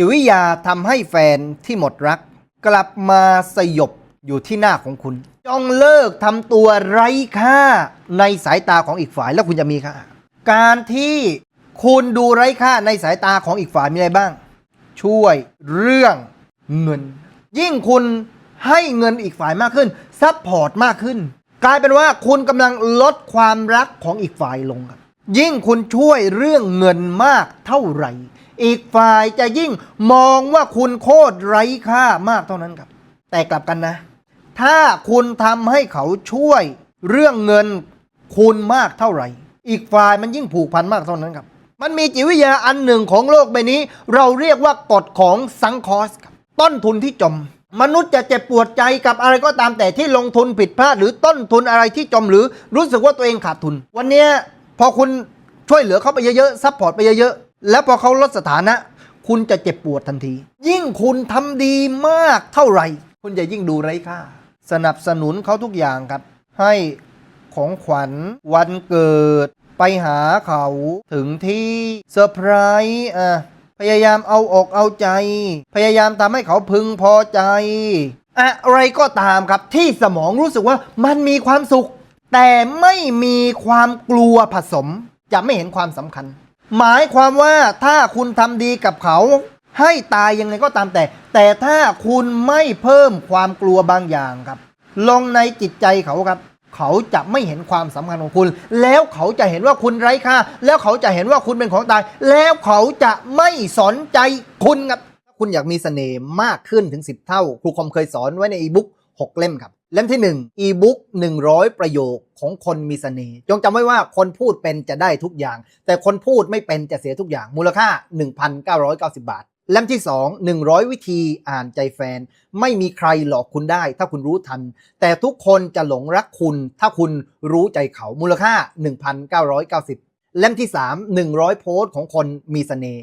จิวิยาทำให้แฟนที่หมดรัก กลับมาสยบอยู่ที่หน้าของคุณจงเลิกทำตัวไร้ค่าในสายตาของอีกฝ่ายแล้วคุณจะมีค่า การที่คุณดูไร้ค่าในสายตาของอีกฝ่ายมีอะไรบ้าง ช่วยเรื่องเงิน ยิ่งคุณให้เงินอีกฝ่ายมากขึ้นซัพพอร์ตมากขึ้น กลายเป็นว่าคุณกำลังลดความรักของอีกฝ่ายลงครับยิ่งคุณช่วยเรื่องเงินมากเท่าไหร่ อีกฝ่ายจะยิ่งมองว่าคุณโคตรไร้ค่ามากเท่านั้นครับ แต่กลับกันนะ ถ้าคุณทำให้เขาช่วยเรื่องเงินคุณมากเท่าไหร่ อีกฝ่ายมันยิ่งผูกพันมากเท่านั้นครับ มันมีจิตวิทยาอันหนึ่งของโลกใบนี้ เราเรียกว่ากฎของซังคอสครับต้นทุนที่จม มนุษย์จะเจ็บปวดใจกับอะไรก็ตามแต่ที่ลงทุนผิดพลาด หรือต้นทุนอะไรที่จมหรือรู้สึกว่าตัวเองขาดทุน วันนี้พอคุณช่วยเหลือเขาไปเยอะๆซัพพอร์ตไปเยอะๆ แล้วพอเขาลดสถานะ คุณจะเจ็บปวดทันที ยิ่งคุณทำดีมากเท่าไหร่ คุณจะยิ่งดูไร้ค่า สนับสนุนเขาทุกอย่างครับ ให้ของขวัญวันเกิด ไปหาเขาถึงที่เซอร์ไพรส์อะพยายามเอาอกเอาใจ พยายามทำให้เขาพึงพอใจ อะไรก็ตามครับที่สมองรู้สึกว่ามันมีความสุข แต่ไม่มีความกลัวผสม จะไม่เห็นความสำคัญ หมายความว่าถ้าคุณทำดีกับเขา ให้ตายยังไงก็ตามแต่ แต่ถ้าคุณไม่เพิ่มความกลัวบางอย่างครับ ลงในจิตใจเขาครับ เขาจะไม่เห็นความสำคัญของคุณ แล้วเขาจะเห็นว่าคุณไร้ค่า แล้วเขาจะเห็นว่าคุณเป็นของตาย แล้วเขาจะไม่สนใจคุณครับ คุณอยากมีเสน่ห์มากขึ้นถึง 10 เท่า ครูคอมเคยสอนไว้ในอีบุ๊ก6เล่มครับ เล่มที่1อีบุ๊ก100 ประโยคของคนมีเสน่ห์จงจำไว้ว่าคนพูดเป็นจะได้ทุกอย่าง แต่คนพูดไม่เป็นจะเสียทุกอย่าง มูลค่า 1,990 บาท เล่มที่ 2 100 วิธีอ่านใจแฟน ไม่มีใครหลอกคุณได้ ถ้าคุณรู้ทัน แต่ทุกคนจะหลงรักคุณ ถ้าคุณรู้ใจเขามูลค่า 1,990 เล่มที่ 3 100 โพสต์ของคนมีเสน่ห์